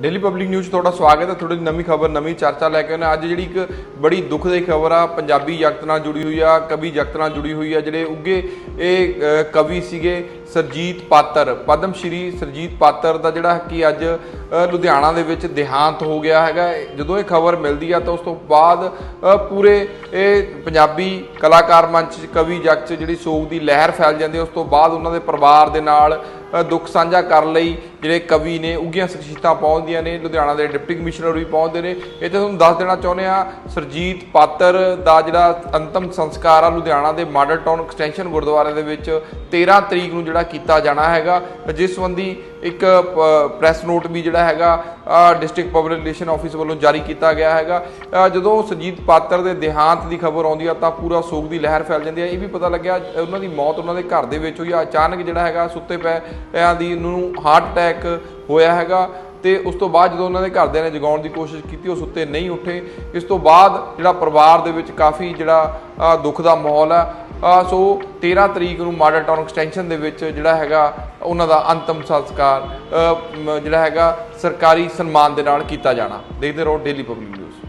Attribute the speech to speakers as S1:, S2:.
S1: Daily public news 'ਚ ਤੁਹਾਡਾ ਸਵਾਗਤ ਹੈ। ਤੁਹਾਡੀ ਨਵੀਂ ਖਬਰ, ਨਵੀਂ ਚਰਚਾ ਲੈ ਕੇ ਆਉਂਦੇ ਅੱਜ ਜਿਹੜੀ ਇੱਕ ਬੜੀ ਦੁੱਖ ਦੀ ਖਬਰ ਆ, ਪੰਜਾਬੀ ਜਗਤ ਨਾਲ ਜੁੜੀ ਹੋਈ ਆ, ਕਵੀ ਜਗਤ ਨਾਲ ਜੁੜੀ ਹੋਈ ਆ, ਜਿਹੜੇ ਉੱਗੇ ਇਹ ਕਵੀ ਸੀਗੇ। ਸਰਜੀਤ ਪਾਤਰ, ਪਦਮ ਸ਼੍ਰੀ ਸਰਜੀਤ ਪਾਤਰ ਦਾ ਜਿਹੜਾ ਕਿ ਅੱਜ ਲੁਧਿਆਣਾ ਦੇ ਵਿੱਚ ਦੇਹਾਂਤ ਹੋ ਗਿਆ ਹੈਗਾ। ਜਦੋਂ ਇਹ ਖਬਰ ਮਿਲਦੀ ਆ ਤਾਂ ਉਸ ਤੋਂ ਬਾਅਦ ਪੂਰੇ ਇਹ ਪੰਜਾਬੀ ਕਲਾਕਾਰ ਮੰਚ 'ਚ, ਕਵੀ ਜਗ 'ਚ ਜਿਹੜੀ ਸੋਗ ਦੀ ਲਹਿਰ ਫੈਲ ਜਾਂਦੀ ਹੈ ਉਸ ਤੋਂ ਬਾਅਦ ਉਹਨਾਂ ਦੇ ਪਰਿਵਾਰ ਦੇ ਨਾਲ ਦੁੱਖ ਸਾਂਝਾ ਕਰਨ ਲਈ ਜਿਹੜੇ ਕਵੀ ਨੇ ਉੱਗੀਆਂ ਸ਼ਖਸੀਅਤਾਂ ਪਹੁੰਚਦੀਆਂ ਨੇ, ਲੁਧਿਆਣਾ ਦੇ ਡਿਪਟੀ ਕਮਿਸ਼ਨਰ ਵੀ ਪਹੁੰਚਦੇ ਨੇ। ਇਹ ਤੇ ਤੁਹਾਨੂੰ ਦੱਸ ਦੇਣਾ ਚਾਹੁੰਦੇ ਆ, ਸਰਜੀਤ ਪਾਤਰ ਦਾ ਜਿਹੜਾ ਅੰਤਮ ਸੰਸਕਾਰ ਆ ਲੁਧਿਆਣਾ ਦੇ ਮਾਡਲ ਟਾਊਨ ਐਕਸਟੈਂਸ਼ਨ ਗੁਰਦੁਆਰੇ ਦੇ ਵਿੱਚ 13 ਤਰੀਕ ਨੂੰ ਜਿਹੜਾ ਕੀਤਾ ਜਾਣਾ ਹੈਗਾ। ਜਿਸ ਸੰਬੰਧੀ ਇੱਕ ਪ੍ਰੈਸ ਨੋਟ ਵੀ ਜਿਹੜਾ ਹੈਗਾ ਡਿਸਟ੍ਰਿਕਟ ਪਬਲਿਕ ਰਿਲੇਸ਼ਨ ਆਫਿਸ ਵੱਲੋਂ ਜਾਰੀ ਕੀਤਾ ਗਿਆ ਹੈਗਾ। ਜਦੋਂ ਸਰਜੀਤ ਪਾਤਰ ਦੇ ਦੇਹਾਂਤ ਦੀ ਖਬਰ ਆਉਂਦੀ ਆ, ਤਾਂ ਪੂਰਾ ਸੋਗ ਦੀ ਲਹਿਰ ਫੈਲ ਜਾਂਦੀ ਹੈ ਇਹ ਵੀ ਪਤਾ ਲੱਗਿਆ, ਉਹਨਾਂ ਦੀ ਮੌਤ ਉਹਨਾਂ ਦੇ ਘਰ ਦੇ ਵਿੱਚ ਹੋਈ ਆ। ਅਚਾਨਕ ਜਿਹੜਾ ਹੈਗਾ, ਸੁੱਤੇ ਪਏ ਦੀ ਨੂੰ ਹਾਰਟ ਅਟੈਕ ਹੋਇਆ ਹੈਗਾ ਤੇ ਉਸ ਤੋਂ ਬਾਅਦ ਜਦੋਂ ਉਹਨਾਂ ਦੇ ਘਰਦਿਆਂ ਨੇ ਜਗਾਉਣ ਦੀ ਕੋਸ਼ਿਸ਼ ਕੀਤੀ, ਉਹ ਸੁੱਤੇ ਨਹੀਂ ਉੱਠੇ। ਇਸ ਤੋਂ ਬਾਅਦ ਜਿਹੜਾ ਪਰਿਵਾਰ ਦੇ ਵਿੱਚ ਕਾਫੀ ਜਿਹੜਾ ਦੁੱਖ ਦਾ ਮਾਹੌਲ ਆ ਸੋ 13 ਤਰੀਕ ਨੂੰ ਮਾਡਲ ਟਾਊਨ ਐਕਸਟੈਂਸ਼ਨ ਦੇ ਵਿੱਚ ਜਿਹੜਾ ਹੈਗਾ ਉਹਨਾਂ ਦਾ ਅੰਤਮ ਸੰਸਕਾਰ ਜਿਹੜਾ ਹੈਗਾ ਸਰਕਾਰੀ ਸਨਮਾਨ ਦੇ ਨਾਲ ਕੀਤਾ ਜਾਣਾ। ਦੇਖਦੇ ਰਹੋ ਡੇਲੀ ਪਬਲਿਕ ਨਿਊਜ਼